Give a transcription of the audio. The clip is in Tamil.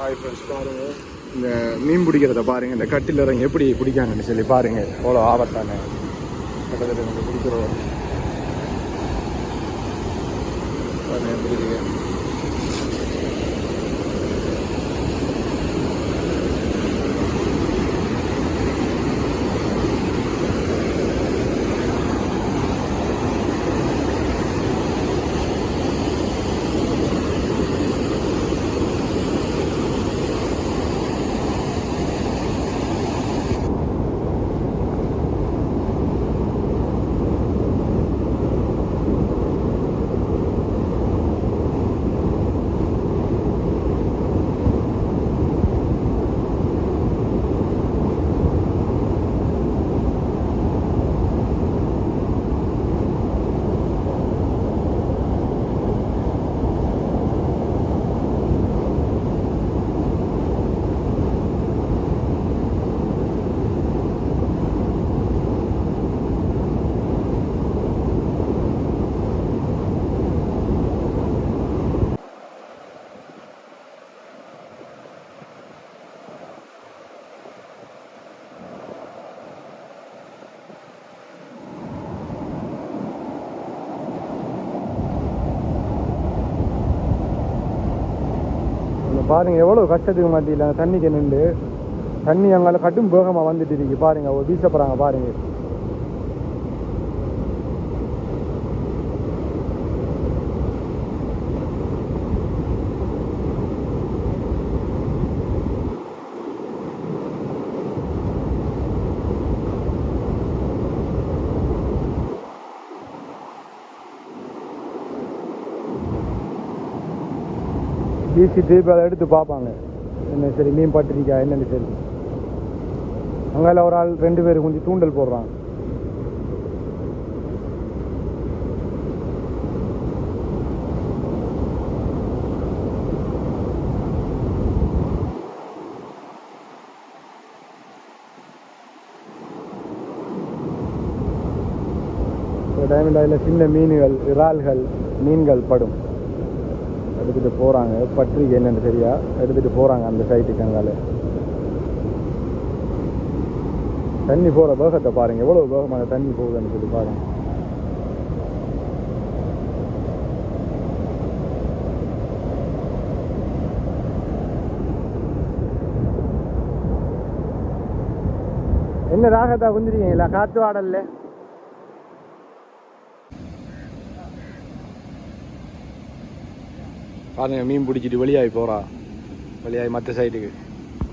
ஹாய் ஃப்ரெண்ட்ஸ் பாருங்க இந்த மீன் பிடிக்கிறத பாருங்க இந்த கட்டில் இறங்கி எப்படி பிடிக்காங்கன்னு சொல்லி பாருங்க. எவ்வளோ ஆபத்தான கிட்டத்தட்ட பிடிக்கிறோம் பாருங்க எப்படி இருக்கு. இங்க பாருங்க எவ்வளோ கஷ்டத்துக்கு மத்தியில் தண்ணிக்கு நின்று தண்ணி அங்கால கட்டும் வேகமாக வந்துட்டு இருக்கு. பாருங்க ஒரு வீசப்படுறாங்க பாருங்க வீசிட்டு அதை எடுத்து பார்ப்பாங்க. என்ன சரி மீன் பட்டிருக்கா என்னென்னு சரி. அங்கே ஒரு ஆள் ரெண்டு பேர் கொஞ்சம் தூண்டல் போடுறாங்க. டைமண்ட் அதில் சின்ன மீன்கள் இறால்கள் மீன்கள் படும். எடுத்துகிட்டு போகிறாங்க பத்திரிக்கை என்னென்னு சரியா எடுத்துகிட்டு போகிறாங்க அந்த சைட்டுக்கு அங்கால தண்ணி போகிற வேகத்தை பாருங்கள் எவ்வளோ வேகமாக தண்ணி போகுதுன்னு சொல்லி பாருங்கள் என்ன ராகத்தா குந்திருக்கீங்களா காத்து வாடல்ல? பாருங்க மீன் பிடிச்சிட்டு வெளியாகி போறா. வெளியாகி மற்ற சைட்டுக்கு